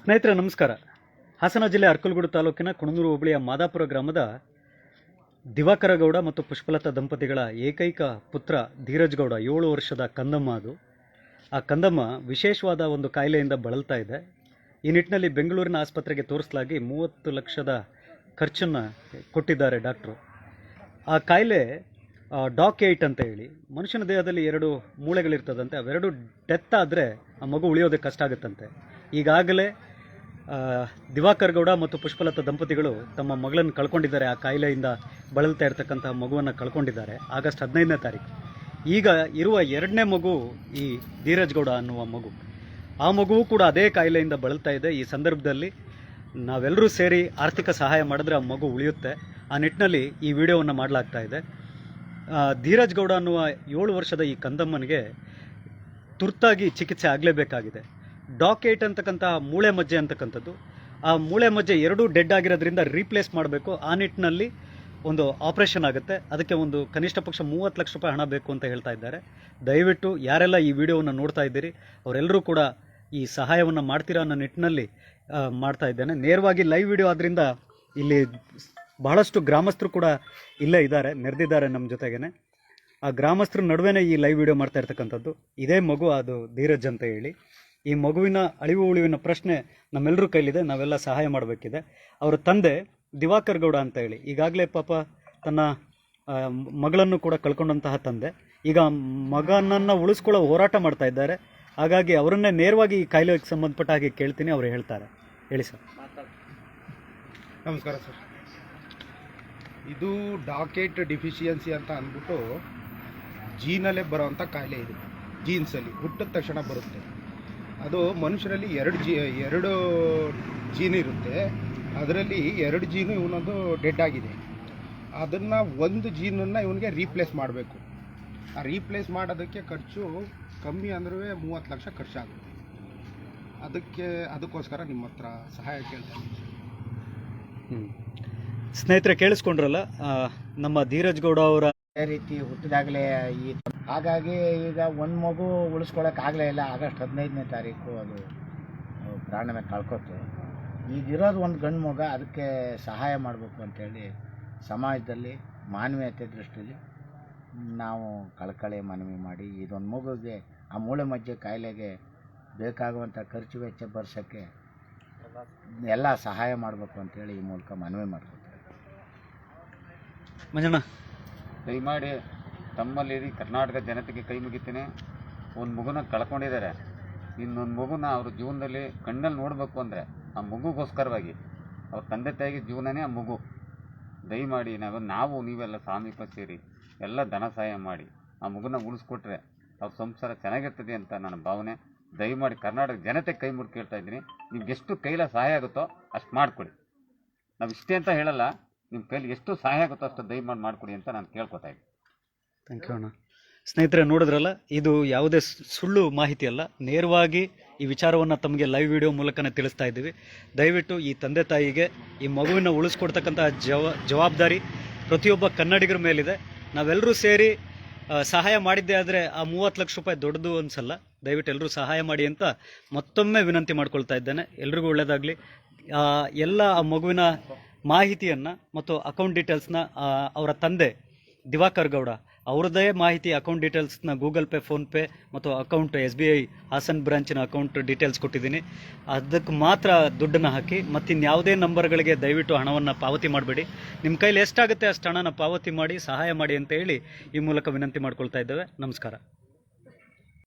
ಸ್ನೇಹಿತರೆ, ನಮಸ್ಕಾರ. ಹಾಸನ ಜಿಲ್ಲೆ ಅರ್ಕಲ್ಗೂಡು ತಾಲೂಕಿನ ಕುಣನೂರು ಹೋಬಳಿಯ ಮಾದಾಪುರ ಗ್ರಾಮದ ದಿವಾಕರಗೌಡ ಮತ್ತು ಪುಷ್ಪಲತಾ ದಂಪತಿಗಳ ಏಕೈಕ ಪುತ್ರ ಧೀರಜ್ ಗೌಡ ಏಳು ವರ್ಷದ ಕಂದಮ್ಮ ಅದು. ಆ ಕಂದಮ್ಮ ವಿಶೇಷವಾದ ಒಂದು ಕಾಯಿಲೆಯಿಂದ ಬಳಲ್ತಾ ಇದೆ. ಈ ನಿಟ್ಟಿನಲ್ಲಿ ಬೆಂಗಳೂರಿನ ಆಸ್ಪತ್ರೆಗೆ ತೋರಿಸಲಾಗಿ ಮೂವತ್ತು ಲಕ್ಷದ ಖರ್ಚನ್ನು ಕೊಟ್ಟಿದ್ದಾರೆ ಡಾಕ್ಟ್ರು. ಆ ಕಾಯಿಲೆ ಡಾಕ್ ಏಟ್ ಅಂತ ಹೇಳಿ, ಮನುಷ್ಯನ ದೇಹದಲ್ಲಿ ಎರಡು ಮೂಳೆಗಳಿರ್ತದಂತೆ, ಅವೆರಡು ಡೆತ್ ಆದರೆ ಆ ಮಗು ಉಳಿಯೋದಕ್ಕೆ ಕಷ್ಟ ಆಗುತ್ತಂತೆ. ಈಗಾಗಲೇ ದಿವಾಕರ್ ಗೌಡ ಮತ್ತು ಪುಷ್ಪಲತಾ ದಂಪತಿಗಳು ತಮ್ಮ ಮಗಳನ್ನು ಕಳ್ಕೊಂಡಿದ್ದಾರೆ. ಆ ಕಾಯಿಲೆಯಿಂದ ಬಳಲ್ತಾ ಇರತಕ್ಕಂತಹ ಮಗುವನ್ನು ಕಳ್ಕೊಂಡಿದ್ದಾರೆ ಆಗಸ್ಟ್ ಹದಿನೈದನೇ ತಾರೀಕು. ಈಗ ಇರುವ ಎರಡನೇ ಮಗು ಈ ಧೀರಜ್ ಗೌಡ ಅನ್ನುವ ಮಗು. ಆ ಮಗುವು ಕೂಡ ಅದೇ ಕಾಯಿಲೆಯಿಂದ ಬಳಲ್ತಾ ಇದೆ. ಈ ಸಂದರ್ಭದಲ್ಲಿ ನಾವೆಲ್ಲರೂ ಸೇರಿ ಆರ್ಥಿಕ ಸಹಾಯ ಮಾಡಿದ್ರೆ ಆ ಮಗು ಉಳಿಯುತ್ತೆ. ಆ ನಿಟ್ಟಿನಲ್ಲಿ ಈ ವಿಡಿಯೋವನ್ನು ಮಾಡಲಾಗ್ತಾ ಇದೆ. ಧೀರಜ್ ಗೌಡ ಅನ್ನುವ ಏಳು ವರ್ಷದ ಈ ಕಂದಮ್ಮನಿಗೆ ತುರ್ತಾಗಿ ಚಿಕಿತ್ಸೆ ಆಗಲೇಬೇಕಾಗಿದೆ. ಡಾಕೇಟ್ ಅಂತಕ್ಕಂಥ ಮೂಳೆ ಮಜ್ಜೆ ಅಂತಕ್ಕಂಥದ್ದು. ಆ ಮೂಳೆ ಮಜ್ಜೆ ಎರಡೂ ಡೆಡ್ ಆಗಿರೋದ್ರಿಂದ ರೀಪ್ಲೇಸ್ ಮಾಡಬೇಕು. ಆ ನಿಟ್ಟಿನಲ್ಲಿ ಒಂದು ಆಪರೇಷನ್ ಆಗುತ್ತೆ. ಅದಕ್ಕೆ ಒಂದು ಕನಿಷ್ಠ ಪಕ್ಷ ಮೂವತ್ತು ಲಕ್ಷ ರೂಪಾಯಿ ಹಣ ಬೇಕು ಅಂತ ಹೇಳ್ತಾ ಇದ್ದಾರೆ. ದಯವಿಟ್ಟು ಯಾರೆಲ್ಲ ಈ ವಿಡಿಯೋವನ್ನು ನೋಡ್ತಾ ಇದ್ದೀರಿ, ಅವರೆಲ್ಲರೂ ಕೂಡ ಈ ಸಹಾಯವನ್ನು ಮಾಡ್ತೀರಾ ಅನ್ನೋ ನಿಟ್ಟಿನಲ್ಲಿ ಮಾಡ್ತಾ ಇದ್ದೇನೆ. ನೇರವಾಗಿ ಲೈವ್ ವಿಡಿಯೋ ಆದ್ದರಿಂದ ಇಲ್ಲಿ ಬಹಳಷ್ಟು ಗ್ರಾಮಸ್ಥರು ಕೂಡ ಇಲ್ಲೇ ಇದ್ದಾರೆ, ನೆರೆದಿದ್ದಾರೆ ನಮ್ಮ ಜೊತೆಗೇನೆ. ಆ ಗ್ರಾಮಸ್ಥರ ನಡುವೆನೇ ಈ ಲೈವ್ ವಿಡಿಯೋ ಮಾಡ್ತಾ ಇರ್ತಕ್ಕಂಥದ್ದು. ಇದೇ ಮಗು, ಅದು ಧೀರಜ್ ಅಂತ ಹೇಳಿ. ಈ ಮಗುವಿನ ಅಳಿವು ಉಳಿವಿನ ಪ್ರಶ್ನೆ ನಮ್ಮೆಲ್ಲರೂ ಕೈಲಿದೆ, ನಾವೆಲ್ಲ ಸಹಾಯ ಮಾಡಬೇಕಿದೆ. ಅವರ ತಂದೆ ದಿವಾಕರ್ ಗೌಡ ಅಂತ ಹೇಳಿ. ಈಗಾಗಲೇ ಪಾಪ ತನ್ನ ಮಗಳನ್ನು ಕೂಡ ಕಳ್ಕೊಂಡಂತಹ ತಂದೆ. ಈಗ ಮಗನನ್ನು ಉಳಿಸ್ಕೊಳ್ಳೋ ಹೋರಾಟ ಮಾಡ್ತಾ ಇದ್ದಾರೆ. ಹಾಗಾಗಿ ಅವರನ್ನೇ ನೇರವಾಗಿ ಈ ಕಾಯಿಲೆಗೆ ಸಂಬಂಧಪಟ್ಟ ಹಾಗೆ ಕೇಳ್ತೀನಿ, ಅವರು ಹೇಳ್ತಾರೆ. ಹೇಳಿ ಸರ್. ನಮಸ್ಕಾರ ಸರ್. ಇದು ಡಾಕೆಟ್ ಡಿಫಿಷಿಯನ್ಸಿ ಅಂತ ಅಂದ್ಬಿಟ್ಟು ಜೀನಲ್ಲೇ ಬರೋವಂಥ ಕಾಯಿಲೆ ಇದು. ಜೀನ್ಸಲ್ಲಿ ಹುಟ್ಟಿದ ತಕ್ಷಣ ಬರುತ್ತೆ. ಅದು ಮನುಷ್ಯರಲ್ಲಿ ಎರಡು ಜೀ ಎರಡು ಜೀನ್ ಇರುತ್ತೆ. ಅದರಲ್ಲಿ ಎರಡು ಜೀನು ಇವನೊಂದು ಡೆಡ್ ಆಗಿದೆ. ಅದನ್ನು ಒಂದು ಜೀನನ್ನು ಇವನಿಗೆ ರೀಪ್ಲೇಸ್ ಮಾಡಬೇಕು. ಆ ರೀಪ್ಲೇಸ್ ಮಾಡೋದಕ್ಕೆ ಖರ್ಚು ಕಮ್ಮಿ ಅಂದ್ರೂ ಮೂವತ್ತು ಲಕ್ಷ ಖರ್ಚಾಗುತ್ತೆ. ಅದಕ್ಕೆ ಅದಕ್ಕೋಸ್ಕರ ನಿಮ್ಮ ಹತ್ರ ಸಹಾಯ ಕೇಳ್ತೀನಿ ಹ್ಞೂ ಸ್ನೇಹಿತರೆ ಕೇಳಿಸ್ಕೊಂಡ್ರಲ್ಲ ನಮ್ಮ ಧೀರಜ್ ಗೌಡ ಅವರ ಅದೇ ರೀತಿ ಹುಟ್ಟಿದಾಗಲೇ ಈ ಹಾಗಾಗಿ ಈಗ ಒಂದು ಮಗು ಉಳಿಸ್ಕೊಳಕ್ ಆಗಲೇ ಇಲ್ಲ ಆಗಸ್ಟ್ ಹದಿನೈದನೇ ತಾರೀಕು ಅದು ಪ್ರಾಣನ ಕಳ್ಕೊತು. ಈಗಿರೋದು ಒಂದು ಗಂಡು ಮಗ ಅದಕ್ಕೆ ಸಹಾಯ ಮಾಡಬೇಕು ಅಂತೇಳಿ ಸಮಾಜದಲ್ಲಿ ಮಾನವೀಯತೆ ದೃಷ್ಟಿಯಲ್ಲಿ ನಾವು ಕಳಕಳಿ ಮನವಿ ಮಾಡಿ ಇದೊಂದು ಮಗುಗೆ ಆ ಮೂಳೆ ಮಜ್ಜೆ ಕಾಯಿಲೆಗೆ ಬೇಕಾಗುವಂಥ ಖರ್ಚು ವೆಚ್ಚ ಬರ್ಸೋಕ್ಕೆ ಎಲ್ಲ ಸಹಾಯ ಮಾಡಬೇಕು ಅಂತೇಳಿ ಈ ಮೂಲಕ ಮನವಿ ಮಾಡ್ಕೊತಾರೆ ಮಂಜಣ್ಣ. ದಯಮಾಡಿ ತಮ್ಮಲ್ಲಿ ಕರ್ನಾಟಕ ಜನತೆಗೆ ಕೈ ಮುಗಿತೀನಿ. ಒಂದು ಮಗುನ ಕಳ್ಕೊಂಡಿದ್ದಾರೆ ಇನ್ನೊಂದು ಮಗುನ ಅವ್ರ ಜೀವನದಲ್ಲಿ ಕಣ್ಣಲ್ಲಿ ನೋಡಬೇಕು ಅಂದರೆ ಆ ಮಗುಗೋಸ್ಕರವಾಗಿ, ಅವ್ರ ತಂದೆ ತಾಯಿಗೆ ಜೀವನನೇ ಆ ಮಗು. ದಯಮಾಡಿ ನಾವು ನಾವು ನೀವೆಲ್ಲ ಸಾಮೀಪ ಸೇರಿ ಎಲ್ಲ ಧನ ಸಹಾಯ ಮಾಡಿ ಆ ಮಗುನ ಉಳಿಸ್ಕೊಟ್ರೆ ಅವ್ರ ಸಂಸಾರ ಚೆನ್ನಾಗಿರ್ತದೆ ಅಂತ ನನ್ನ ಭಾವನೆ. ದಯಮಾಡಿ ಕರ್ನಾಟಕ ಜನತೆ ಕೈ ಮುಗಿ ಕೇಳ್ತಾ ಇದ್ದೀನಿ. ನಿಮ್ಗೆ ಎಷ್ಟು ಕೈಲ ಸಹಾಯ ಆಗುತ್ತೋ ಅಷ್ಟು ಮಾಡಿಕೊಡಿ. ನಾವು ಇಷ್ಟೇ ಅಂತ ಹೇಳಲ್ಲ ನಿಮ್ಮ ಕೈಲಿ ಎಷ್ಟು ಸಹಾಯ ಆಗುತ್ತೋ ಅಷ್ಟು ದಯಮಾಡಿ ಮಾಡಿಕೊಡಿ ಅಂತ ನಾನು ಕೇಳ್ಕೊತಾ ಇದ್ದೀನಿ. ಥ್ಯಾಂಕ್ ಯು ಅಣ್ಣ ಸ್ನೇಹಿತರೆ, ನೋಡಿದ್ರಲ್ಲ, ಇದು ಯಾವುದೇ ಸುಳ್ಳು ಮಾಹಿತಿ ಅಲ್ಲ. ನೇರವಾಗಿ ಈ ವಿಚಾರವನ್ನು ತಮಗೆ ಲೈವ್ ವಿಡಿಯೋ ಮೂಲಕನೇ ತಿಳಿಸ್ತಾ ಇದ್ದೀವಿ. ದಯವಿಟ್ಟು ಈ ತಂದೆ ತಾಯಿಗೆ, ಈ ಮಗುವಿನ ಉಳಿಸ್ಕೊಡ್ತಕ್ಕಂಥ ಜವ, ಜವಾಬ್ದಾರಿ ಪ್ರತಿಯೊಬ್ಬ ಕನ್ನಡಿಗರ ಮೇಲಿದೆ. ನಾವೆಲ್ಲರೂ ಸೇರಿ ಸಹಾಯ ಮಾಡಿದ್ದೇ ಆದರೆ ಆ ಮೂವತ್ತು ಲಕ್ಷ ರೂಪಾಯಿ ದೊಡ್ಡದು ಅನ್ಸಲ್ಲ. ದಯವಿಟ್ಟು ಎಲ್ಲರೂ ಸಹಾಯ ಮಾಡಿ ಅಂತ ಮತ್ತೊಮ್ಮೆ ವಿನಂತಿ ಮಾಡ್ಕೊಳ್ತಾ ಇದ್ದೇನೆ. ಎಲ್ರಿಗೂ ಒಳ್ಳೆಯದಾಗಲಿ ಎಲ್ಲ ಆ ಮಗುವಿನ ಮಾಹಿತಿಯನ್ನು ಮತ್ತು ಅಕೌಂಟ್ ಡೀಟೇಲ್ಸ್ನ ಅವರ ತಂದೆ ದಿವಾಕರ್ ಗೌಡ ಅವ್ರದ್ದೇ ಮಾಹಿತಿ ಅಕೌಂಟ್ ಡೀಟೇಲ್ಸ್ನ ಗೂಗಲ್ ಪೇ ಫೋನ್ಪೇ ಮತ್ತು account S B I Hassan ಬ್ರಾಂಚಿನ account details ಕೊಟ್ಟಿದ್ದೀನಿ. ಅದಕ್ಕೆ ಮಾತ್ರ ದುಡ್ಡನ್ನು ಹಾಕಿ ಮತ್ತಿನ್ಯಾವುದೇ ನಂಬರ್ಗಳಿಗೆ ದಯವಿಟ್ಟು ಹಣವನ್ನು ಪಾವತಿ ಮಾಡಬೇಡಿ. ನಿಮ್ಮ ಕೈಲಿ ಎಷ್ಟಾಗುತ್ತೆ ಅಷ್ಟು ಹಣನ ಪಾವತಿ ಮಾಡಿ, ಸಹಾಯ ಮಾಡಿ ಅಂತ ಹೇಳಿ ಈ ಮೂಲಕ ವಿನಂತಿ ಮಾಡ್ಕೊಳ್ತಾ ಇದ್ದೇವೆ. ನಮಸ್ಕಾರ.